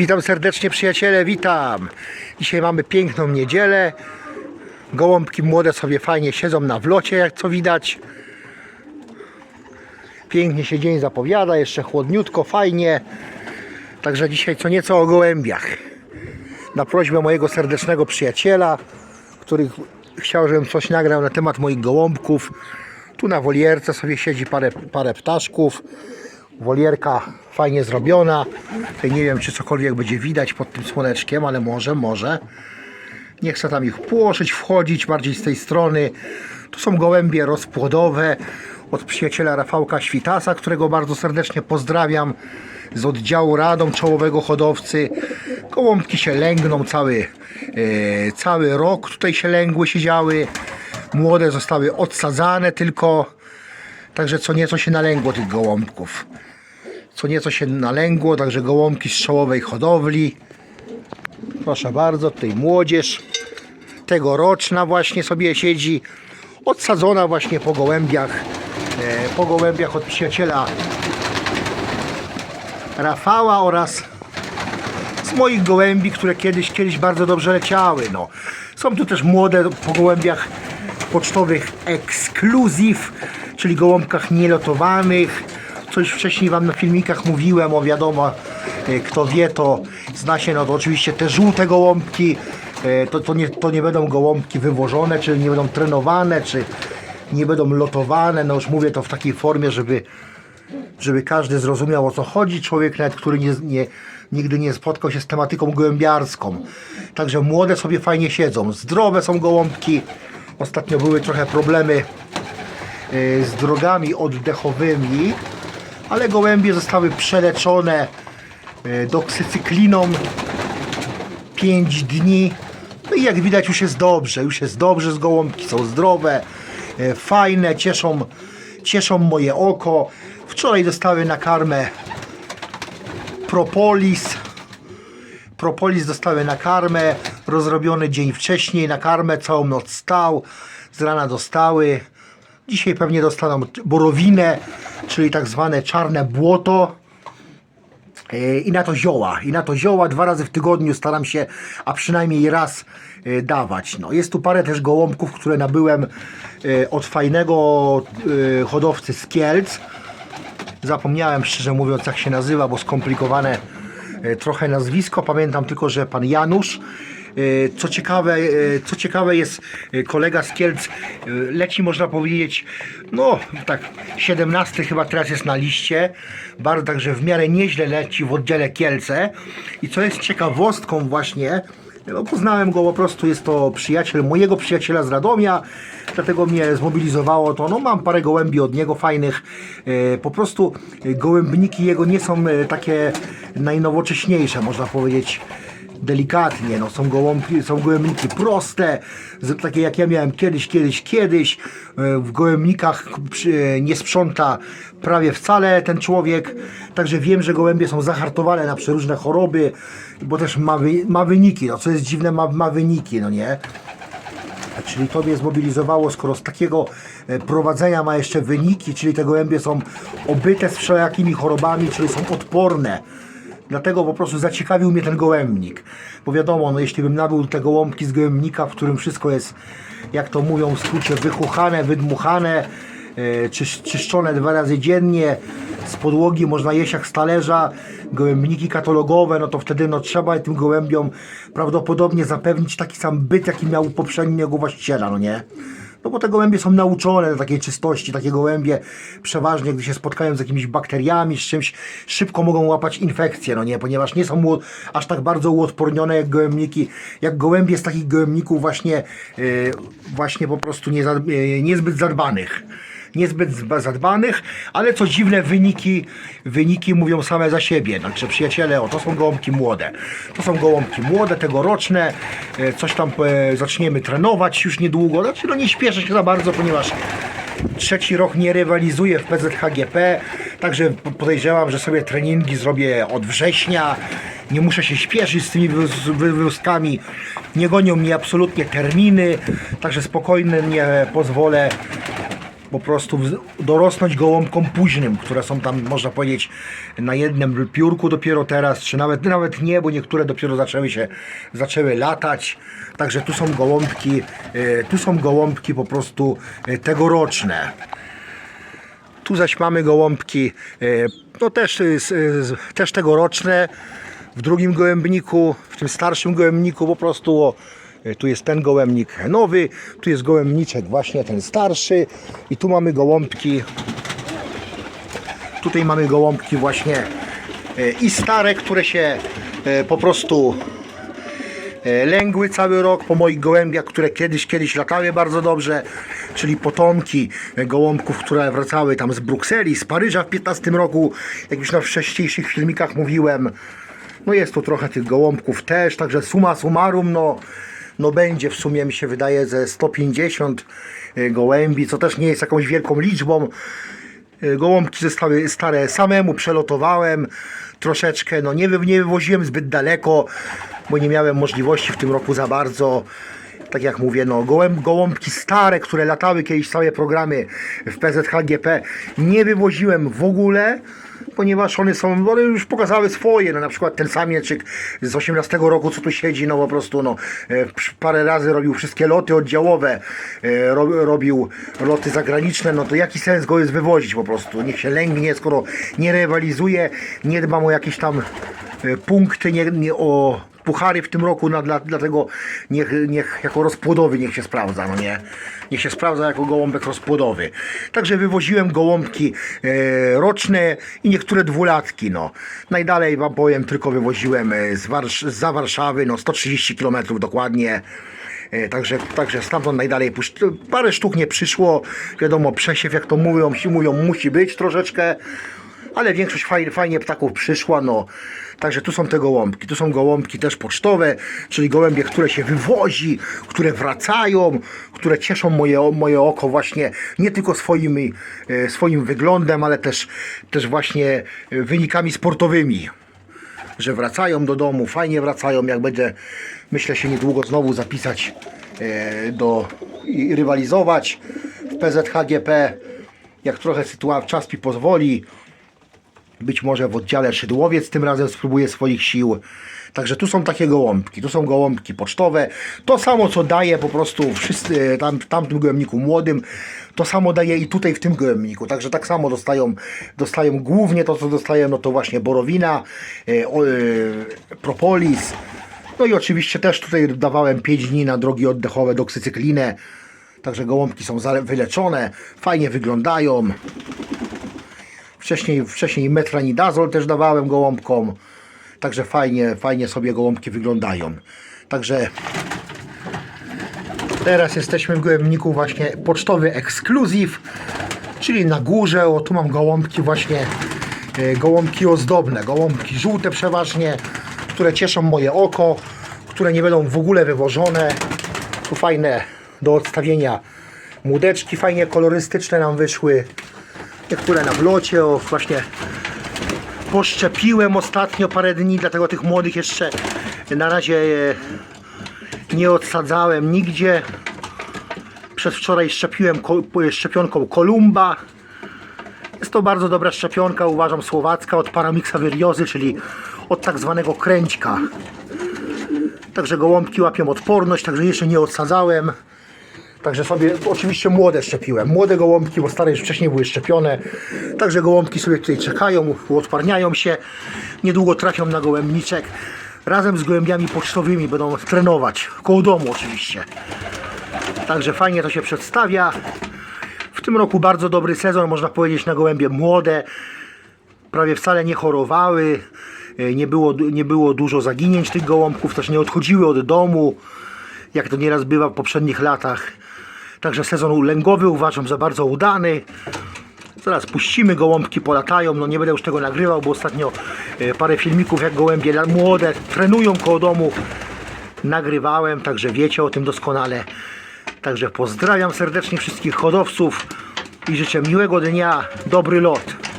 Witam serdecznie przyjaciele, witam. Dzisiaj mamy piękną niedzielę. Gołąbki młode sobie fajnie siedzą na wlocie, jak co widać. Pięknie się dzień zapowiada, jeszcze chłodniutko, fajnie. Także dzisiaj co nieco o gołębiach. Na prośbę mojego serdecznego przyjaciela, który chciał, żebym coś nagrał na temat moich gołąbków. Tu na wolierce sobie siedzi parę, parę ptaszków. Wolierka fajnie zrobiona. Tutaj nie wiem, czy cokolwiek będzie widać pod tym słoneczkiem, ale może, może. Nie chcę tam ich płoszyć, wchodzić bardziej z tej strony. Tu są gołębie rozpłodowe od przyjaciela Rafałka Świtasa, którego bardzo serdecznie pozdrawiam z oddziału Radom Czołowego Hodowcy. Gołąbki się lęgną cały, e, cały rok. Tutaj się lęgły, siedziały. Młode zostały odsadzane tylko. Także co nieco się nalęgło tych gołąbków. Co nieco się nalęgło, także gołąbki z czołowej hodowli. Proszę bardzo, tutaj młodzież tegoroczna właśnie sobie siedzi. Odsadzona właśnie po gołębiach. E, po gołębiach od przyjaciela Rafała oraz z moich gołębi, które kiedyś, kiedyś bardzo dobrze leciały. No. Są tu też młode po gołębiach pocztowych ekskluzyw, czyli gołąbkach nielotowanych. Coś wcześniej Wam na filmikach mówiłem, o wiadomo, e, kto wie, to zna się, no to oczywiście te żółte gołąbki, e, to, to, nie, to nie będą gołąbki wywożone, czyli nie będą trenowane, czy nie będą lotowane, no już mówię to w takiej formie, żeby żeby każdy zrozumiał o co chodzi. Człowiek nawet, który nie, nie, nigdy nie spotkał się z tematyką gołębiarską. Także młode sobie fajnie siedzą. Zdrowe są gołąbki. Ostatnio były trochę problemy yy, z drogami oddechowymi, ale gołębie zostały przeleczone yy, doksycykliną 5 dni. No i jak widać już jest dobrze, już jest dobrze z gołąbki, są zdrowe, e, fajne, cieszą, cieszą moje oko. Wczoraj dostały na karmę propolis. Propolis dostały na karmę, rozrobiony dzień wcześniej na karmę, całą noc stał, z rana dostały. Dzisiaj pewnie dostaną borowinę, czyli tak zwane czarne błoto. E, i na to zioła. I na to zioła dwa razy w tygodniu staram się, a przynajmniej raz e, dawać. No, jest tu parę też gołąbków, które nabyłem e, od fajnego hodowcy z Kielc. Zapomniałem szczerze mówiąc jak się nazywa, bo skomplikowane trochę nazwisko. Pamiętam tylko, że pan Janusz. E, Co ciekawe, e, co ciekawe jest e, kolega z Kielc, leci można powiedzieć, no tak 17 chyba teraz jest na liście, bardzo także w miarę nieźle leci w oddziale Kielce i co jest ciekawostką właśnie, no, poznałem go po prostu, jest to przyjaciel mojego przyjaciela z Radomia, dlatego mnie zmobilizowało to. No, mam parę gołębi od niego fajnych. Po prostu gołębniki jego nie są takie najnowocześniejsze, można powiedzieć delikatnie. No, są, gołąbki, są gołębniki proste, takie jak ja miałem kiedyś, kiedyś, kiedyś. E, W gołębnikach nie sprząta prawie wcale ten człowiek. Także wiem, że gołębie są zahartowane na przeróżne choroby, bo też ma, ma wyniki. No, co jest dziwne, ma, ma wyniki, no nie? Czyli to mnie zmobilizowało, skoro z takiego e, prowadzenia ma jeszcze wyniki, czyli te gołębie są obyte z wszelakimi chorobami, czyli są odporne. Dlatego po prostu zaciekawił mnie ten gołębnik. Bo wiadomo, no jeśli bym nabył te gołąbki z gołębnika, w którym wszystko jest, jak to mówią w skrócie, wychuchane, wydmuchane, e, czysz, czyszczone dwa razy dziennie, z podłogi można jeść jak z talerza, gołębniki katalogowe, no to wtedy no, trzeba tym gołębiom prawdopodobnie zapewnić taki sam byt, jaki miał poprzedniego właściciela, no nie? No bo te gołębie są nauczone do takiej czystości, takie gołębie przeważnie, gdy się spotkają z jakimiś bakteriami, z czymś, szybko mogą łapać infekcje, no nie, ponieważ nie są aż tak bardzo uodpornione jak gołębniki, jak gołębie z takich gołębników właśnie, e, właśnie po prostu nie, e, niezbyt zadbanych niezbyt zadbanych, ale co dziwne wyniki, wyniki mówią same za siebie. Także przyjaciele, o to są gołąbki młode. To są gołąbki młode, tegoroczne. E, Coś tam e, zaczniemy trenować już niedługo. Znaczy no nie śpieszę się za bardzo, ponieważ trzeci rok nie rywalizuję w PZHGP, także po- podejrzewam, że sobie treningi zrobię od września. Nie muszę się śpieszyć z tymi wywóz- wywózkami. Nie gonią mnie absolutnie terminy, także spokojnie nie pozwolę po prostu dorosnąć gołąbkom późnym, które są tam, można powiedzieć, na jednym piórku dopiero teraz, czy nawet, nawet nie, bo niektóre dopiero zaczęły się, zaczęły latać. Także tu są gołąbki, e, tu są gołąbki po prostu e, tegoroczne. Tu zaś mamy gołąbki, e, no też, też tegoroczne. W drugim gołębniku, w tym starszym gołębniku po prostu o, tu jest ten gołębnik nowy, tu jest gołębniczek właśnie ten starszy i tu mamy gołąbki. Tutaj mamy gołąbki właśnie e, i stare, które się e, po prostu e, lęgły cały rok po moich gołębiach, które kiedyś, kiedyś latały bardzo dobrze, czyli potomki e, gołąbków, które wracały tam z Brukseli, z Paryża w 15 roku, jak już na wcześniejszych filmikach mówiłem. No jest tu trochę tych gołąbków też, także summa summarum, no, no będzie w sumie mi się wydaje ze 150 e, gołębi, co też nie jest jakąś wielką liczbą. E, Gołąbki zostały stare samemu przelotowałem troszeczkę, no nie, nie wywoziłem zbyt daleko, bo nie miałem możliwości w tym roku za bardzo. Tak jak mówię, no gołęb, gołąbki stare, które latały kiedyś całe programy w PZHGP, nie wywoziłem w ogóle, ponieważ one są, one już pokazały swoje, no na przykład ten samieczek z 18 roku, co tu siedzi, no po prostu, no e, parę razy robił wszystkie loty oddziałowe, e, ro, robił loty zagraniczne, no to jaki sens go jest wywozić po prostu, niech się lęgnie, skoro nie rywalizuje, nie dbam o jakieś tam e, punkty, nie, nie o puchary w tym roku, no, dla, dlatego niech, niech jako rozpłodowy niech się sprawdza, no nie? Niech się sprawdza jako gołąbek rozpłodowy. Także wywoziłem gołąbki e, roczne i niektóre dwulatki, no. Najdalej wam powiem, tylko wywoziłem e, z Warsz- za Warszawy, no 130 km dokładnie. E, Także, także stamtąd najdalej parę sztuk nie przyszło. Wiadomo, przesiew, jak to mówią, mówią musi być troszeczkę ale większość fajnie, fajnie ptaków przyszła, no. Także tu są te gołąbki, tu są gołąbki też pocztowe, czyli gołębie, które się wywozi, które wracają, które cieszą moje, moje oko właśnie nie tylko swoimi, e, swoim wyglądem, ale też, też właśnie e, wynikami sportowymi. Że wracają do domu, fajnie wracają, jak będzie, myślę się niedługo znowu zapisać e, do i rywalizować w PZHGP, jak trochę sytuacja, czas mi pozwoli, być może w oddziale Szydłowiec tym razem spróbuję swoich sił. Także tu są takie gołąbki, tu są gołąbki pocztowe. To samo co daje po prostu wszyscy tam, w tamtym gołębniku młodym, to samo daje i tutaj w tym gołębniku. Także tak samo dostają, dostają głównie to co dostają, no to właśnie borowina, e, o, e, propolis. No i oczywiście też tutaj dawałem 5 dni na drogi oddechowe doksycyklinę. Także gołąbki są wyleczone, fajnie wyglądają. Wcześniej, wcześniej metranidazol też dawałem gołąbkom. Także fajnie, fajnie sobie gołąbki wyglądają. Także teraz jesteśmy w gołębniku właśnie pocztowy ekskluzyw, czyli na górze. O, tu mam gołąbki właśnie, e, gołąbki ozdobne, gołąbki żółte przeważnie, które cieszą moje oko, które nie będą w ogóle wywożone. Tu fajne do odstawienia młodeczki, fajnie kolorystyczne nam wyszły. Niektóre na blocie, o właśnie poszczepiłem ostatnio parę dni, dlatego tych młodych jeszcze na razie e, nie odsadzałem nigdzie. Przez wczoraj szczepiłem szczepionką Kolumba. Jest to bardzo dobra szczepionka, uważam, słowacka od Paramixa viriozy, czyli od tak zwanego kręćka. Także gołąbki łapią odporność, także jeszcze nie odsadzałem. Także sobie oczywiście młode szczepiłem. Młode gołąbki, bo stare już wcześniej były szczepione. Także gołąbki sobie tutaj czekają, uodparniają się. Niedługo trafią na gołębniczek. Razem z gołębiami pocztowymi będą trenować. Koło domu oczywiście. Także fajnie to się przedstawia. W tym roku bardzo dobry sezon, można powiedzieć, na gołębie młode. Prawie wcale nie chorowały. E, Nie było, nie było dużo zaginięć tych gołąbków, też nie odchodziły od domu jak to nieraz bywa w poprzednich latach. Także sezon lęgowy uważam za bardzo udany. Zaraz puścimy, gołąbki polatają. No nie będę już tego nagrywał, bo ostatnio e, parę filmików jak gołębie młode trenują koło domu nagrywałem, także wiecie o tym doskonale. Także pozdrawiam serdecznie wszystkich hodowców i życzę miłego dnia, dobry lot.